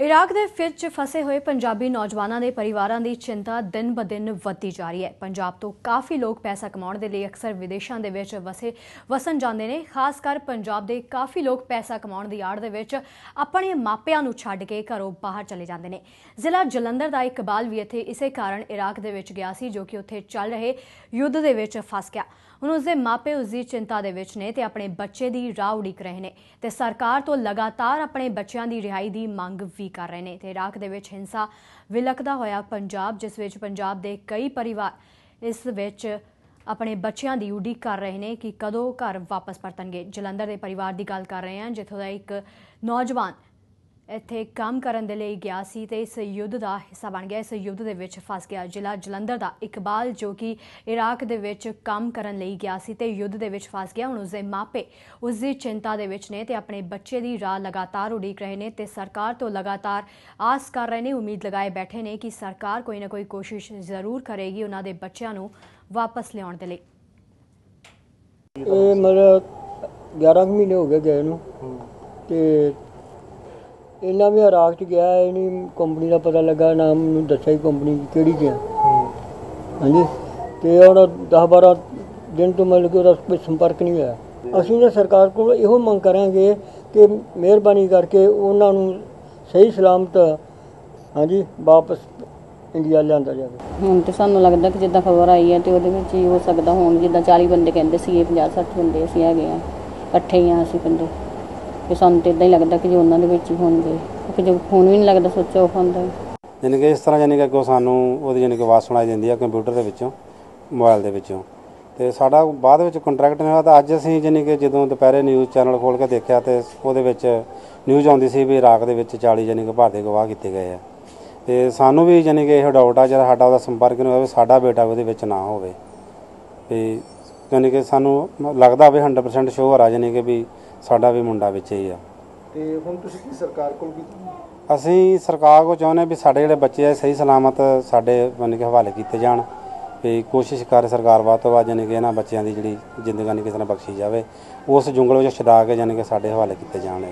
Iraq ਦੇ ਵਿੱਚ ਫਸੇ ਹੋਏ ਪੰਜਾਬੀ ਨੌਜਵਾਨਾਂ ਦੇ ਪਰਿਵਾਰਾਂ ਦੀ ਚਿੰਤਾ ਦਿਨ-ਬ-ਦਿਨ ਵੱਧਦੀ ਜਾ ਰਹੀ ਹੈ। ਪੰਜਾਬ ਤੋਂ ਕਾਫੀ ਲੋਕ ਪੈਸਾ ਕਮਾਉਣ ਦੇ ਲਈ ਅਕਸਰ ਵਿਦੇਸ਼ਾਂ ਦੇ ਵਿੱਚ ਵਸੇ, ਵਸਣ ਜਾਂਦੇ ਨੇ। ਖਾਸ ਕਰ ਪੰਜਾਬ ਦੇ ਕਾਫੀ ਲੋਕ ਪੈਸਾ ਕਮਾਉਣ ਦੀ ਆੜ ਦੇ ਵਿੱਚ ਆਪਣੇ ਮਾਪਿਆਂ ਨੂੰ ਛੱਡ ਕੇ ਘਰੋਂ ਬਾਹਰ ਚਲੇ ਜਾਂਦੇ ਨੇ। ਜ਼ਿਲ੍ਹਾ ਜਲੰਧਰ ਦਾ ਇਕਬਾਲ ਵੀ ਇੱਥੇ ਇਸੇ ਕਾਰਨ ਇਰਾਕ ਦੇ ਵਿੱਚ ਗਿਆ ਸੀ, ਜੋ ਕਿ ਉੱਥੇ ਚੱਲ ਰਹੇ ਯੁੱਧ ਦੇ ਵਿੱਚ ਫਸ ਗਿਆ। ਹੁਣ ਉਸਦੇ ਮਾਪੇ ਉਸ ਦੀ ਚਿੰਤਾ ਦੇ ਵਿੱਚ ਨੇ ਤੇ ਆਪਣੇ ਬੱਚੇ ਦੀ ਰਾਹ ਉਡੀਕ ਰਹੇ ਨੇ ਤੇ ਸਰਕਾਰ ਤੋਂ ਲਗਾਤਾਰ ਆਪਣੇ ਬੱਚਿਆਂ ਦੀ ਰਿਹਾਈ ਦੀ ਮੰਗ ਵੀ ਕਰ ਰਹੇ ਨੇ ਤੇ ਇਰਾਕ ਦੇ ਵਿੱਚ ਹਿੰਸਾ ਵਿਲਕਦਾ ਹੋਇਆ ਪੰਜਾਬ, ਜਿਸ ਵਿੱਚ ਪੰਜਾਬ ਦੇ ਕਈ ਪਰਿਵਾਰ ਇਸ ਵਿੱਚ ਆਪਣੇ ਬੱਚਿਆਂ ਦੀ ਉਡੀਕ ਕਰ ਰਹੇ ਨੇ ਕਿ ਕਦੋਂ ਘਰ ਵਾਪਸ ਪਰਤਣਗੇ। ਜਲੰਧਰ ਦੇ ਪਰਿਵਾਰ ਦੀ ਗੱਲ ਕਰ ਰਹੇ ਹਾਂ, ਜਿੱਥੋਂ ਦਾ ਇੱਕ ਨੌਜਵਾਨ ਇੱਥੇ ਕੰਮ ਕਰਨ ਦੇ ਲਈ ਗਿਆ ਸੀ ਤੇ ਇਸ ਯੁੱਧ ਦਾ ਹਿੱਸਾ ਬਣ ਗਿਆ। ਇਸ ਯੁੱਧ ਦੇ ਵਿੱਚ ਫਸ ਗਿਆ ਜ਼ਿਲ੍ਹਾ ਜਲੰਧਰ ਦਾ ਇਕਬਾਲ ਜੋ ਕਿ ਇਰਾਕ ਦੇ ਵਿੱਚ ਕੰਮ ਕਰਨ ਲਈ ਗਿਆ ਸੀ ਤੇ ਯੁੱਧ ਦੇ ਵਿੱਚ ਫਸ ਗਿਆ। ਹੁਣ ਉਸਦੇ ਮਾਪੇ ਉਸ ਦੀ ਚਿੰਤਾ ਦੇ ਵਿੱਚ ਨੇ ਤੇ ਆਪਣੇ ਬੱਚੇ ਦੀ ਰਾਹ ਲਗਾਤਾਰ ਉਡੀਕ ਰਹੇ ਨੇ ਤੇ ਸਰਕਾਰ ਤੋਂ ਲਗਾਤਾਰ ਆਸ ਕਰ ਰਹੇ ਨੇ ਉਮੀਦ ਲਗਾਏ ਬੈਠੇ ਨੇ ਕਿ ਸਰਕਾਰ ਕੋਈ ਨਾ ਕੋਈ ਕੋਸ਼ਿਸ਼ ਜ਼ਰੂਰ ਕਰੇਗੀ ਉਹਨਾਂ ਦੇ ਬੱਚਿਆਂ ਨੂੰ ਵਾਪਸ ਲਿਆਉਣ ਦੇ ਲਈ। ਇਹ ਮਤਲਬ 11 ਕੁ ਮਹੀਨੇ ਹੋ ਗਏ ਗਏ ਨੂੰ ਤੇ ਇਹਨਾਂ ਵੀ ਇਰਾਕ ਚ ਗਿਆ ਇਹ ਨਹੀਂ ਕੰਪਨੀ ਦਾ ਪਤਾ ਲੱਗਾ, ਨਾਮ ਨੂੰ ਦੱਸਿਆ ਹੀ ਕੰਪਨੀ ਕਿਹੜੀ ਗਿਆ ਹਾਂਜੀ? ਤੇ ਹੁਣ 10 12 ਦਿਨ ਤੋਂ ਮਤਲਬ ਕਿ ਉਹਦਾ ਕੋਈ ਸੰਪਰਕ ਨਹੀਂ ਹੋਇਆ। ਅਸੀਂ ਤਾਂ ਸਰਕਾਰ ਕੋਲ ਇਹੋ ਮੰਗ ਕਰਾਂਗੇ ਕਿ ਮਿਹਰਬਾਨੀ ਕਰਕੇ ਉਹਨਾਂ ਨੂੰ ਸਹੀ ਸਲਾਮਤ, ਹਾਂਜੀ, ਵਾਪਸ ਇੰਡੀਆ ਲਿਆਂਦਾ ਜਾਵੇ। ਹੁਣ ਤੇ ਸਾਨੂੰ ਲੱਗਦਾ ਕਿ ਜਿੱਦਾਂ ਖਬਰ ਆਈ ਹੈ ਤੇ ਉਹਦੇ ਵਿੱਚ ਹੀ ਹੋ ਸਕਦਾ, ਹੁਣ ਜਿੱਦਾਂ 40 ਬੰਦੇ ਕਹਿੰਦੇ ਸੀ, ਇਹ 50 60 ਬੰਦੇ ਅਸੀਂ ਹੈਗੇ ਆ, ਇਕੱਠੇ ਹੀ ਆ ਅਸੀਂ ਬੰਦੇ। ਤੇ ਸਾਨੂੰ ਤੇ ਇਦਾਂ ਹੀ ਲੱਗਦਾ ਕਿ ਜੇ ਉਹਨਾਂ ਦੇ ਵਿੱਚ ਹੀ ਹੋਣਗੇ ਕਿਉਂਕਿ ਜੇ ਫੋਨ ਵੀ ਨਹੀਂ ਲੱਗਦਾ ਸੋਚੋ ਆਫ ਹੁੰਦਾ। ਯਾਨੀ ਕਿ ਇਸ ਤਰ੍ਹਾਂ ਯਾਨੀ ਕਿ ਅੱਗੋਂ ਸਾਨੂੰ ਉਹਦੀ ਯਾਨੀ ਕਿ ਆਵਾਜ਼ ਸੁਣਾਈ ਦਿੰਦੀ ਆ ਕੰਪਿਊਟਰ ਦੇ ਵਿੱਚੋਂ, ਮੋਬਾਈਲ ਦੇ ਵਿੱਚੋਂ। ਤੇ ਸਾਡਾ ਬਾਅਦ ਵਿੱਚ ਕੰਟਰੈਕਟ ਨਹੀਂ ਹੋਇਆ ਤਾਂ ਅੱਜ ਅਸੀਂ ਯਾਨੀ ਕਿ ਜਦੋਂ ਦੁਪਹਿਰੇ ਨਿਊਜ਼ ਚੈਨਲ ਖੋਲ ਕੇ ਦੇਖਿਆ ਤੇ ਉਹਦੇ ਵਿੱਚ ਨਿਊਜ਼ ਆਉਂਦੀ ਸੀ ਵੀ ਇਰਾਕ ਦੇ ਵਿੱਚ 40 ਯਾਨੀ ਕਿ ਭਾਰਤੀ ਗਵਾਹ ਕੀਤੇ ਗਏ ਆ। ਤੇ ਸਾਨੂੰ ਵੀ ਯਾਨੀ ਕਿ ਇਹ ਡਾਊਟ ਆ, ਜਿਹੜਾ ਸਾਡਾ ਉਹਦਾ ਸੰਪਰਕ ਨਹੀਂ ਹੋਇਆ ਵੀ ਸਾਡਾ ਬੇਟਾ ਉਹਦੇ ਵਿੱਚ ਨਾ ਹੋਵੇ। ਵੀ ਯਾਨੀ ਕਿ ਸਾਨੂੰ ਲੱਗਦਾ ਵੀ 100% ਸ਼ੋਰ ਆ ਯਾਨੀ ਕਿ ਵੀ ਸਾਡਾ ਵੀ ਮੁੰਡਾ ਵਿੱਚ ਹੀ ਆ। ਤੇ ਹੁਣ ਤੁਸੀਂ ਕੀ ਸਰਕਾਰ ਕੋਲ ਕੀ ਅਸੀਂ ਸਰਕਾਰ ਕੋ ਚਾਹੁੰਦੇ ਵੀ ਸਾਡੇ ਜਿਹੜੇ ਬੱਚੇ ਆ ਸਹੀ ਸਲਾਮਤ ਸਾਡੇ ਯਾਨੀ ਕਿ ਹਵਾਲੇ ਕੀਤੇ ਜਾਣ ਵੀ ਕੋਸ਼ਿਸ਼ ਕਰ ਸਰਕਾਰ ਵੱਧ ਤੋਂ ਵੱਧ ਯਾਨੀ ਕਿ ਇਹਨਾਂ ਬੱਚਿਆਂ ਦੀ ਜਿਹੜੀ ਜ਼ਿੰਦਗਾਨੀ ਕਿਸੇ ਨਾਲ ਬਖਸ਼ੀ ਜਾਵੇ ਉਸ ਜੰਗਲ ਵਿੱਚ ਛਡਾ ਕੇ ਯਾਨੀ ਕਿ ਸਾਡੇ ਹਵਾਲੇ ਕੀਤੇ ਜਾਣ